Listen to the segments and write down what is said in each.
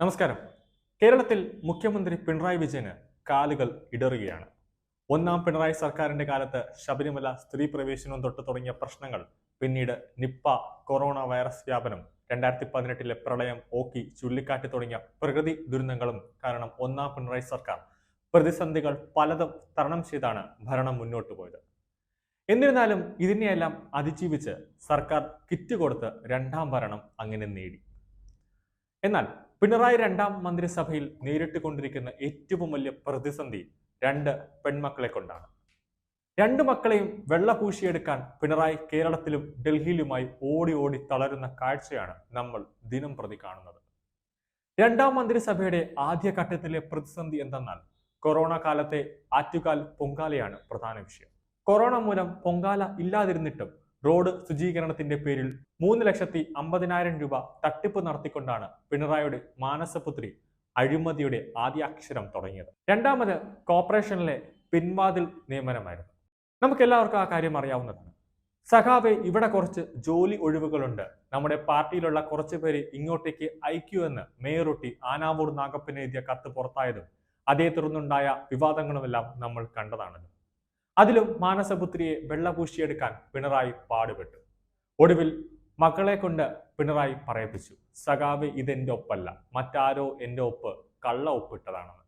നമസ്കാരം. കേരളത്തിൽ മുഖ്യമന്ത്രി പിണറായി വിജയന് കാലുകൾ ഇടറുകയാണ്. ഒന്നാം പിണറായി സർക്കാരിന്റെ കാലത്ത് ശബരിമല സ്ത്രീ പ്രവേശനവും തൊട്ട് തുടങ്ങിയ പ്രശ്നങ്ങൾ പിന്നീട് നിപ്പ കൊറോണ വൈറസ് വ്യാപനം രണ്ടായിരത്തി പതിനെട്ടിലെ പ്രളയം ഓക്കി ചുഴലിക്കാറ്റ് തുടങ്ങിയ പ്രകൃതി ദുരന്തങ്ങളും കാരണം ഒന്നാം പിണറായി സർക്കാർ പ്രതിസന്ധികൾ പലതും തരണം ചെയ്താണ് ഭരണം മുന്നോട്ട് പോയത്. എന്നിരുന്നാലും ഇതിനെയെല്ലാം അതിജീവിച്ച് സർക്കാർ കിറ്റ് കൊടുത്ത് രണ്ടാം ഭരണം അങ്ങനെ നേടി. എന്നാൽ പിണറായി രണ്ടാം മന്ത്രിസഭയിൽ നേരിട്ട് കൊണ്ടിരിക്കുന്ന ഏറ്റവും വലിയ പ്രതിസന്ധി രണ്ട് പെൺമക്കളെ കൊണ്ടാണ്. രണ്ട് മക്കളെയും വെള്ള പൂശിയെടുക്കാൻ പിണറായി കേരളത്തിലും ഡൽഹിയിലുമായി ഓടി ഓടി തളരുന്ന കാഴ്ചയാണ് നമ്മൾ ദിനം പ്രതി കാണുന്നത്. രണ്ടാം മന്ത്രിസഭയുടെ ആദ്യഘട്ടത്തിലെ പ്രതിസന്ധി എന്തെന്നാൽ കൊറോണ കാലത്തെ ആറ്റുകാൽ പൊങ്കാലയാണ് പ്രധാന വിഷയം. കൊറോണ മൂലം പൊങ്കാല ഇല്ലാതിരുന്നിട്ടും റോഡ് ശുചീകരണത്തിന്റെ പേരിൽ മൂന്ന് ലക്ഷത്തി അമ്പതിനായിരം രൂപ തട്ടിപ്പ് നടത്തിക്കൊണ്ടാണ് പിണറായിയുടെ മാനസപുത്രി അഴിമതിയുടെ ആദ്യാക്ഷരം തുടങ്ങിയത്. രണ്ടാമത് കോർപ്പറേഷനിലെ പിൻവാതിൽ നിയമനമായിരുന്നു. നമുക്ക് എല്ലാവർക്കും ആ കാര്യം അറിയാവുന്നതാണ്. സഖാവെ ഇവിടെ കുറച്ച് ജോലി ഒഴിവുകളുണ്ട്. നമ്മുടെ പാർട്ടിയിലുള്ള കുറച്ച് പേര് ഇങ്ങോട്ടേക്ക് അയക്കൂ എന്ന് മേയറൊട്ടി ആനാവൂർ നാഗപ്പന് എഴുതിയ കത്ത് പുറത്തായതും അതേ തുടർന്നുണ്ടായ വിവാദങ്ങളുമെല്ലാം നമ്മൾ കണ്ടതാണല്ലോ. അതിലും മാനസപുത്രിയെ വെള്ളപൂശിയെടുക്കാൻ പിണറായി പാടുപെട്ടു. ഒടുവിൽ മക്കളെ കൊണ്ട് പിണറായി പറയിപ്പിച്ചു. സഖാവ് ഇതെന്റെ ഒപ്പല്ല. മറ്റാരോ എന്റെ ഒപ്പ് കള്ള ഒപ്പിട്ടതാണെന്ന്.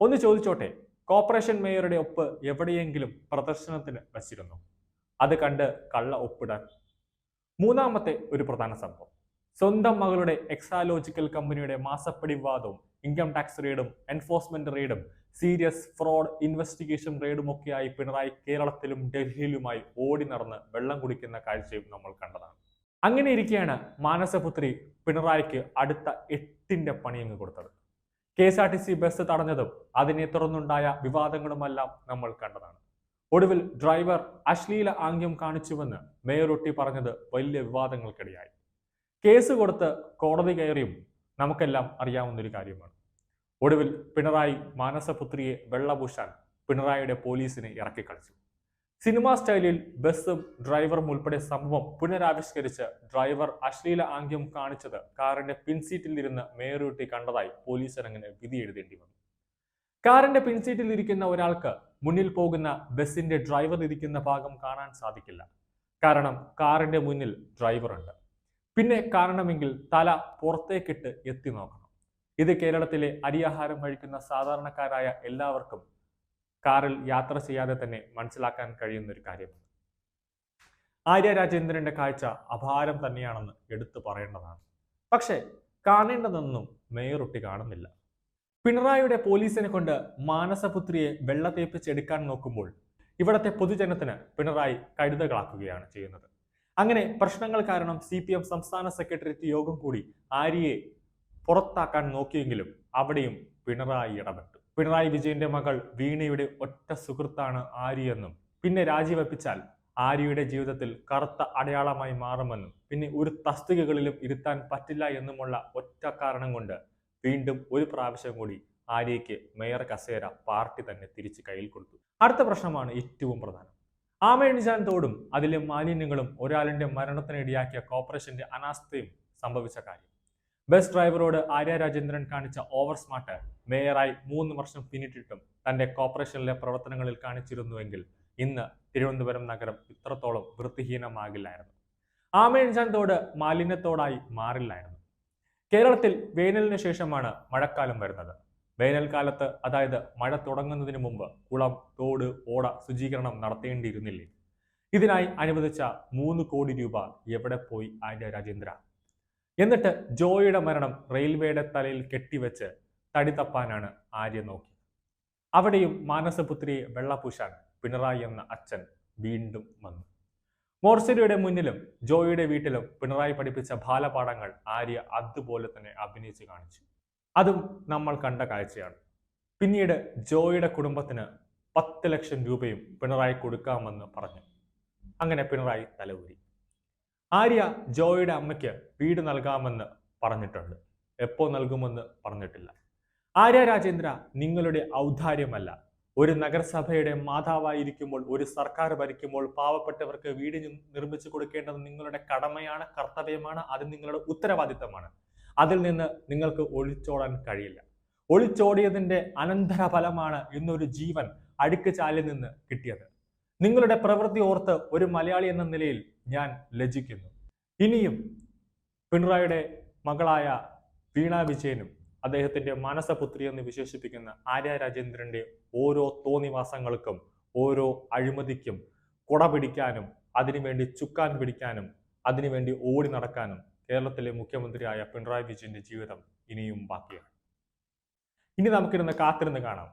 ഒന്ന് ചോദിച്ചോട്ടെ കോർപ്പറേഷൻ മേയറുടെ ഒപ്പ് എവിടെയെങ്കിലും പ്രദർശനത്തിന് വച്ചിരുന്നു? അത് കണ്ട് കള്ള ഒപ്പിടാൻ. മൂന്നാമത്തെ ഒരു പ്രധാന സംഭവം. സ്വന്തം മകളുടെ എക്സാലോജിക്കൽ കമ്പനിയുടെ മാസപ്പടി വിവാദവും ഇൻകം ടാക്സ് റെയ്ഡും എൻഫോഴ്സ്മെന്റ് റെയ്ഡും സീരിയസ് ഫ്രോഡ് ഇൻവെസ്റ്റിഗേഷൻ റെയ്ഡും ഒക്കെയായി പിണറായി കേരളത്തിലും ഡൽഹിയിലുമായി ഓടി നടന്ന് വെള്ളം കുടിക്കുന്ന കാഴ്ചയും നമ്മൾ കണ്ടതാണ്. അങ്ങനെ ഇരിക്കെയാണ് മാനസപുത്രി പിണറായിക്ക് അടുത്ത എട്ടിന്റെ പണിയങ്ങ് കൊടുത്തത്. K S R T C bus തടഞ്ഞതും അതിനെ തുടർന്നുണ്ടായ വിവാദങ്ങളുമെല്ലാം നമ്മൾ കണ്ടതാണ്. ഒടുവിൽ ഡ്രൈവർ അശ്ലീല ആംഗ്യം കാണിച്ചുവെന്ന് മേയറൊട്ടി പറഞ്ഞത് വലിയ വിവാദങ്ങൾക്കിടയായി. കേസ് കൊടുത്ത് കോടതി കയറിയും നമുക്കെല്ലാം അറിയാവുന്ന ഒരു കാര്യമാണ്. ഒടുവിൽ പിണറായി മാനസപുത്രിയെ വെള്ളപൂശാൻ പിണറായിയുടെ പോലീസിനെ ഇറക്കിക്കളിച്ചു. സിനിമാ സ്റ്റൈലിൽ ബസ്സും ഡ്രൈവറും ഉൾപ്പെടെ സംഭവം പുനരാവിഷ്കരിച്ച് ഡ്രൈവർ അശ്ലീല ആംഗ്യം കാണിച്ചത് കാറിന്റെ പിൻസീറ്റിൽ ഇരുന്ന് മേയറൂട്ടി കണ്ടതായി പോലീസ് പോലീസിനങ്ങനെ വിധി എഴുതേണ്ടി വന്നു. കാറിന്റെ പിൻസീറ്റിൽ ഇരിക്കുന്ന ഒരാൾക്ക് മുന്നിൽ പോകുന്ന ബസ്സിന്റെ ഡ്രൈവർ ഇരിക്കുന്ന ഭാഗം കാണാൻ സാധിക്കില്ല. കാരണം കാറിന്റെ മുന്നിൽ ഡ്രൈവറുണ്ട്. പിന്നെ കാണണമെങ്കിൽ തല പുറത്തേക്കിട്ട് എത്തി നോക്കണം. ഇത് കേരളത്തിലെ അരിയാഹാരം കഴിക്കുന്ന സാധാരണക്കാരായ എല്ലാവർക്കും കാറിൽ യാത്ര ചെയ്യാതെ തന്നെ മനസ്സിലാക്കാൻ കഴിയുന്ന ഒരു കാര്യമാണ് ആര്യ രാജേന്ദ്രന്റെ കാഴ്ച അപാരം തന്നെയാണെന്ന് എടുത്തു പറയേണ്ടതാണ്. പക്ഷേ കാണേണ്ടതൊന്നും മേയറൊട്ടി കാണുന്നില്ല. പിണറായിയുടെ പോലീസിനെ കൊണ്ട് മാനസപുത്രിയെ വെള്ളത്തേപ്പിച്ചെടുക്കാൻ നോക്കുമ്പോൾ ഇവിടത്തെ പൊതുജനത്തിന് പിണറായി കഴുതകളാക്കുകയാണ് ചെയ്യുന്നത്. അങ്ങനെ പ്രശ്നങ്ങൾ കാരണം സി സംസ്ഥാന സെക്രട്ടേറിയറ്റ് യോഗം കൂടി ആര്യയെ പുറത്താക്കാൻ നോക്കിയെങ്കിലും അവിടെയും പിണറായി ഇടപെട്ടു. പിണറായി വിജയന്റെ മകൾ വീണയുടെ ഒറ്റ സുഹൃത്താണ് ആര്യയെന്നും പിന്നെ രാജിവെപ്പിച്ചാൽ ആര്യയുടെ ജീവിതത്തിൽ കറുത്ത അടയാളമായി മാറുമെന്നും പിന്നെ ഒരു തസ്തികകളിലും ഇരുത്താൻ പറ്റില്ല എന്നുമുള്ള ഒറ്റ കാരണം കൊണ്ട് വീണ്ടും ഒരു പ്രാവശ്യം കൂടി ആര്യയ്ക്ക് മേയർ കസേര പാർട്ടി തന്നെ തിരിച്ച് കയ്യിൽ കൊടുത്തു. അടുത്ത പ്രശ്നമാണ് ഏറ്റവും പ്രധാനം. ആമയണിജാൻ തോടും അതിലെ മാലിന്യങ്ങളും ഒരാളിന്റെ മരണത്തിനിടയാക്കിയ കോർപ്പറേഷന്റെ അനാസ്ഥയും സംഭവിച്ച കാര്യം. ബസ് ഡ്രൈവറോട് ആര്യ രാജേന്ദ്രൻ കാണിച്ച ഓവർ സ്മാർട്ട് മേയറായി മൂന്ന് വർഷം പിന്നിട്ടിട്ടും തന്റെ കോർപ്പറേഷനിലെ പ്രവർത്തനങ്ങളിൽ കാണിച്ചിരുന്നുവെങ്കിൽ ഇന്ന് തിരുവനന്തപുരം നഗരം ഇത്രത്തോളം വൃത്തിഹീനമാകില്ലായിരുന്നു. ആമയണിജാൻ തോട് മാലിന്യത്തോടായി മാറില്ലായിരുന്നു. കേരളത്തിൽ വേനലിന് ശേഷമാണ് മഴക്കാലം വരുന്നത്. വേനൽക്കാലത്ത് അതായത് മഴ തുടങ്ങുന്നതിന് മുമ്പ് കുളം തോട് ഓട ശുചീകരണം നടത്തേണ്ടിയിരുന്നില്ലേ? ഇതിനായി അനുവദിച്ച മൂന്ന് കോടി രൂപ എവിടെ പോയി ആര്യ രാജേന്ദ്ര? എന്നിട്ട് ജോയിയുടെ മരണം റെയിൽവേയുടെ തലയിൽ കെട്ടിവെച്ച് തടി തപ്പാനാണ് ആര്യ നോക്കി അവിടെയും മാനസപുത്രിയെ വെള്ളപൂശാൻ പിണറായി എന്ന അച്ഛൻ വീണ്ടും വന്നു. മോർച്ചരിയുടെ മുന്നിലും ജോയിയുടെ വീട്ടിലും പിണറായി പഠിപ്പിച്ച ബാലപാഠങ്ങൾ ആര്യ അതുപോലെ തന്നെ അഭിനയിച്ച് കാണിച്ചു. അതും നമ്മൾ കണ്ട കാഴ്ചയാണ്. പിന്നീട് ജോയിയുടെ കുടുംബത്തിന് പത്ത് ലക്ഷം രൂപയും പിണറായി കൊടുക്കാമെന്ന് പറഞ്ഞു. അങ്ങനെ പിണറായി തലയൂരി ആര്യ ജോയുടെ അമ്മയ്ക്ക് വീട് നൽകാമെന്ന് പറഞ്ഞിട്ടുണ്ട്. എപ്പോ നൽകുമെന്ന് പറഞ്ഞിട്ടില്ല. ആര്യ രാജേന്ദ്ര നിങ്ങളുടെ ഔദാര്യമല്ല. ഒരു നഗരസഭയുടെ മാതാവായിരിക്കുമ്പോൾ ഒരു സർക്കാർ ഭരിക്കുമ്പോൾ പാവപ്പെട്ടവർക്ക് വീട് നിർമ്മിച്ചു കൊടുക്കേണ്ടത് നിങ്ങളുടെ കടമയാണ് കർത്തവ്യമാണ് അത് നിങ്ങളുടെ ഉത്തരവാദിത്തമാണ്. അതിൽ നിന്ന് നിങ്ങൾക്ക് ഒളിച്ചോടാൻ കഴിയില്ല. ഒളിച്ചോടിയതിന്റെ അനന്തര ഫലമാണ് ഇന്നൊരു ജീവൻ അഴുക്ക് ചാലിൽ നിന്ന് കിട്ടിയത്. നിങ്ങളുടെ പ്രവൃത്തി ഓർത്ത് ഒരു മലയാളി എന്ന നിലയിൽ ഞാൻ ലജ്ജിക്കുന്നു. ഇനിയും പിണറായിയുടെ മകളായ വീണ വിജയനും അദ്ദേഹത്തിന്റെ മനസപുത്രി എന്ന് വിശേഷിപ്പിക്കുന്ന ആര്യ രാജേന്ദ്രന്റെ ഓരോ തോന്നിവാസങ്ങൾക്കും ഓരോ അഴിമതിക്കും കുട പിടിക്കാനും അതിനുവേണ്ടി ചുക്കാൻ പിടിക്കാനും അതിനുവേണ്ടി ഓടി നടക്കാനും കേരളത്തിലെ മുഖ്യമന്ത്രിയായ പിണറായി വിജയന്റെ ജീവിതം ഇനിയും ബാക്കിയാണ്. ഇനി നമുക്കിരുന്ന് കാത്തിരുന്ന് കാണാം.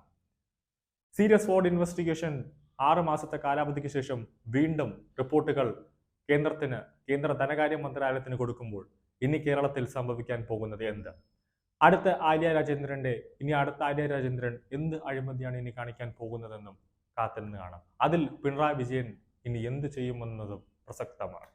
സീരിയസ് ഫ്രോഡ് ഇൻവെസ്റ്റിഗേഷൻ ആറ് മാസത്തെ കാലാവധിക്ക് ശേഷം വീണ്ടും റിപ്പോർട്ടുകൾ കേന്ദ്രത്തിന് കേന്ദ്ര ധനകാര്യ മന്ത്രാലയത്തിന് കൊടുക്കുമ്പോൾ ഇനി കേരളത്തിൽ സംഭവിക്കാൻ പോകുന്നത് എന്ത്? അടുത്ത ആര്യ രാജേന്ദ്രന്റെ ഇനി അടുത്ത ആര്യ രാജേന്ദ്രൻ എന്ത് അഴിമതിയാണ് ഇനി കാണിക്കാൻ പോകുന്നതെന്നും കാത്തിരുന്ന് കാണാം. അതിൽ പിണറായി വിജയൻ ഇനി എന്ത് ചെയ്യുമെന്നതും പ്രസക്തമാണ്.